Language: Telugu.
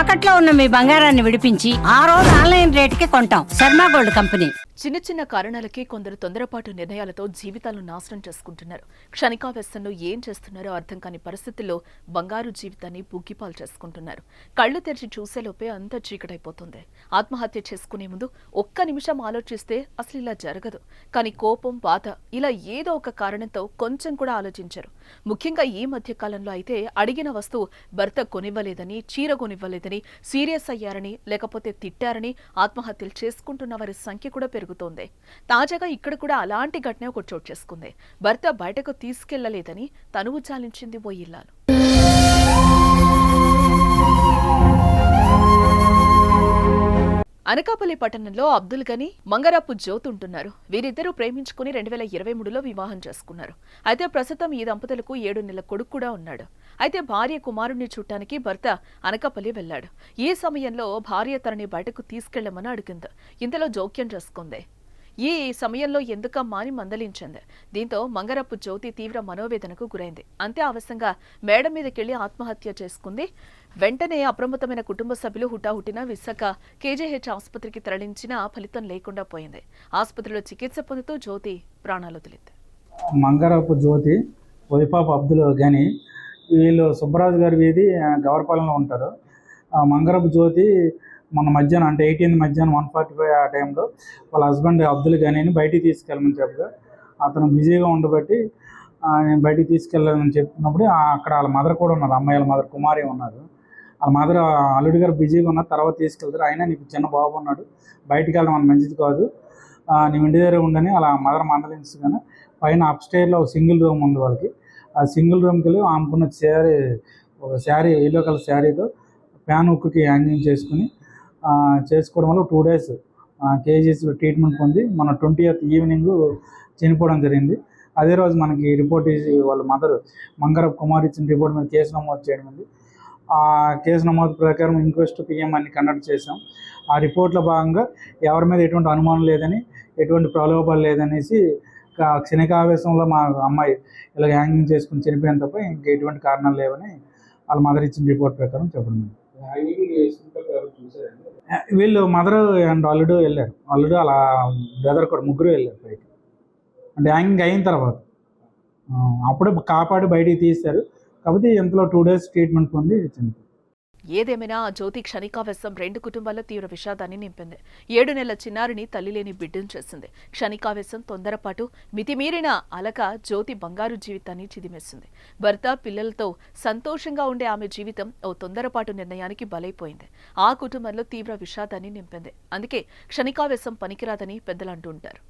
తాకట్లో ఉన్న మీ బంగారాన్ని విడిపించి ఆ రోజు ఆన్లైన్ రేటుకి కొంటాం. Sharma gold company. చిన్న చిన్న కారణాలకే కొందరు తొందరపాటు నిర్ణయాలతో జీవితాలను నాశనం చేసుకుంటున్నారు. క్షణికావేశంలో ఏం చేస్తున్నారో అర్థం కాని పరిస్థితుల్లో బంగారు జీవితాన్ని బుగ్గిపాలు చేసుకుంటున్నారు. కళ్ళు తెరిచి చూసేలోపే అంత చీకటైపోతుంది. ఆత్మహత్య చేసుకునే ముందు ఒక్క నిమిషం ఆలోచిస్తే అసలు ఇలా జరగదు. కానీ కోపం బాధ ఇలా ఏదో ఒక కారణంతో కొంచెం కూడా ఆలోచించరు. ముఖ్యంగా ఈ మధ్య కాలంలో అయితే అడిగిన వస్తువు భర్త కొనివ్వలేదని చీర కొనివ్వలేదని సీరియస్ అయ్యారని లేకపోతే తిట్టారని ఆత్మహత్యలు చేసుకుంటున్న వారి సంఖ్య కూడా పెరుగుతోంది. తాజాగా ఇక్కడ కూడా అలాంటి ఘటన ఒకటి చోటు చేసుకుంది. భర్త బయటకు తీసుకెళ్ళలేదని తనువు చాలించింది ఓ ఇల్లాలు. అనకాపల్లి పట్టణంలో అబ్దుల్ గని మంగరాపు జ్యోత్ ఉంటున్నారు. వీరిద్దరూ ప్రేమించుకుని రెండు వేల ఇరవై మూడులో వివాహం చేసుకున్నారు. అయితే ప్రస్తుతం ఈ దంపతులకు ఏడు నెలల కొడుకు కూడా ఉన్నాడు. అయితే భార్య కుమారుణ్ణి చూడటానికి భర్త అనకాపల్లి వెళ్ళాడు ఈ సమయంలో భార్య తనని బయటకు తీసుకెళ్ళమని అడిగింది. ఇంతలో జోక్యం చేసుకుంది. ఈ సమయంలో ఎందుకమ్మా అని మందలించింది. దీంతో మంగరపు జ్యోతి తీవ్ర మనోవేదనకు గురైంది. అంతే ఆవశ్యంగా మేడ మీదకెళ్ళి ఆత్మహత్య చేసుకుంది. వెంటనే అప్రమత్తమైన కుటుంబ సభ్యులు హుటాహుటిన విశాఖ కేజీహెచ్ ఆసుపత్రికి తరలించినా ఫలితం లేకుండా పోయింది. ఆసుపత్రిలో చికిత్స పొందుతూ జ్యోతి ప్రాణాలు వదిలింది మంగరపు జ్యోతి వైపాప్ అబ్దుల్ గని వీళ్ళు సుబ్బరాజు గారి వీధి ఆ, ఉంటారు. ఆ మంగరపు జ్యోతి మన మధ్యాహ్నం అంటే ఎయిటీన్త్ మధ్యాహ్నం వన్ ఫార్టీ ఫైవ్ ఆ టైంలో వాళ్ళ హస్బెండ్ అబ్దుల్ గనీని బయటికి తీసుకెళ్ళమని చెప్పగా అతను బిజీగా ఉండబట్టి నేను బయటికి తీసుకెళ్ళాలని చెప్పినప్పుడు అక్కడ వాళ్ళ మదర్ కూడా ఉన్నారు అమ్మాయి మదర్ కుమారి ఉన్నారు. వాళ్ళ మదర్ అల్లుడి గారు బిజీగా ఉన్నారు తర్వాత తీసుకెళ్తారు. అయినా నీకు చిన్న బాబు ఉన్నాడు బయటికి వెళ్ళడం మన మంచిది కాదు. నువ్వు ఇంటి దగ్గర ఉండని అలా మదర్ మందలించగానే పైన అప్ స్టేర్లో ఒక సింగిల్ రూమ్ ఉంది వాళ్ళకి. ఆ సింగిల్ రూమ్కి వెళ్ళి ఆమెకున్న శారీ ఒక శారీ ఎల్లో కలర్ శారీతో ఫ్యాన్ ఉక్కుకి హ్యాంగింగ్ చేసుకుని చేసుకోవడం వల్ల టూ డేస్ కేజీస్ ట్రీట్మెంట్ పొంది మన ట్వంటీ ఈవినింగ్ చనిపోవడం జరిగింది. అదే రోజు మనకి రిపోర్ట్ ఇచ్చి వాళ్ళ మదర్ మంగరప్ కుమార్ ఇచ్చిన రిపోర్ట్ మీద కేసు నమోదు చేయడం ఉంది ఆ కేసు నమోదు ప్రకారం ఇంక్వెస్ట్ పిఎం అన్ని కండక్ట్ చేసాం ఆ రిపోర్ట్లో భాగంగా ఎవరి మీద ఎటువంటి అనుమానం లేదని ఎటువంటి ప్రలోభాలు లేదనేసి క్షణికావేశంలో మా అమ్మాయి ఇలా హ్యాంగింగ్ చేసుకుని చనిపోయిన తప్ప ఇంక ఎటువంటి కారణాలు లేవని వాళ్ళ మదర్ ఇచ్చిన రిపోర్ట్ ప్రకారం చెప్పడం వీళ్ళు మదర్ అండ్ అల్లుడు వెళ్ళారు. అల్లుడు అలా బ్రదర్ కూడా ముగ్గురు వెళ్ళారు బయట అంటే హ్యాంగింగ్ అయిన తర్వాత. అప్పుడే కాపాడి బయటికి తీశారు. కాకపోతే ఇంతలో టూ డేస్ ట్రీట్మెంట్ పొంది చనిపోయింది ఏదేమైనా ఆ జ్యోతి క్షణికావేశం రెండు కుటుంబాల్లో తీవ్ర విషాదాన్ని నింపింది. ఏడు నెలల చిన్నారిని తల్లి లేని బిడ్డను చేసింది. క్షణికావేశం తొందరపాటు మితిమీరిన అలక జ్యోతి బంగారు జీవితాన్ని చిదిమేసింది. భర్త పిల్లలతో సంతోషంగా ఉండే ఆమె జీవితం ఓ తొందరపాటు నిర్ణయానికి బలైపోయింది. ఆ కుటుంబంలో తీవ్ర విషాదాన్ని నింపింది. అందుకే క్షణికావేశం పనికిరాదని పెద్దలు అంటూ ఉంటారు.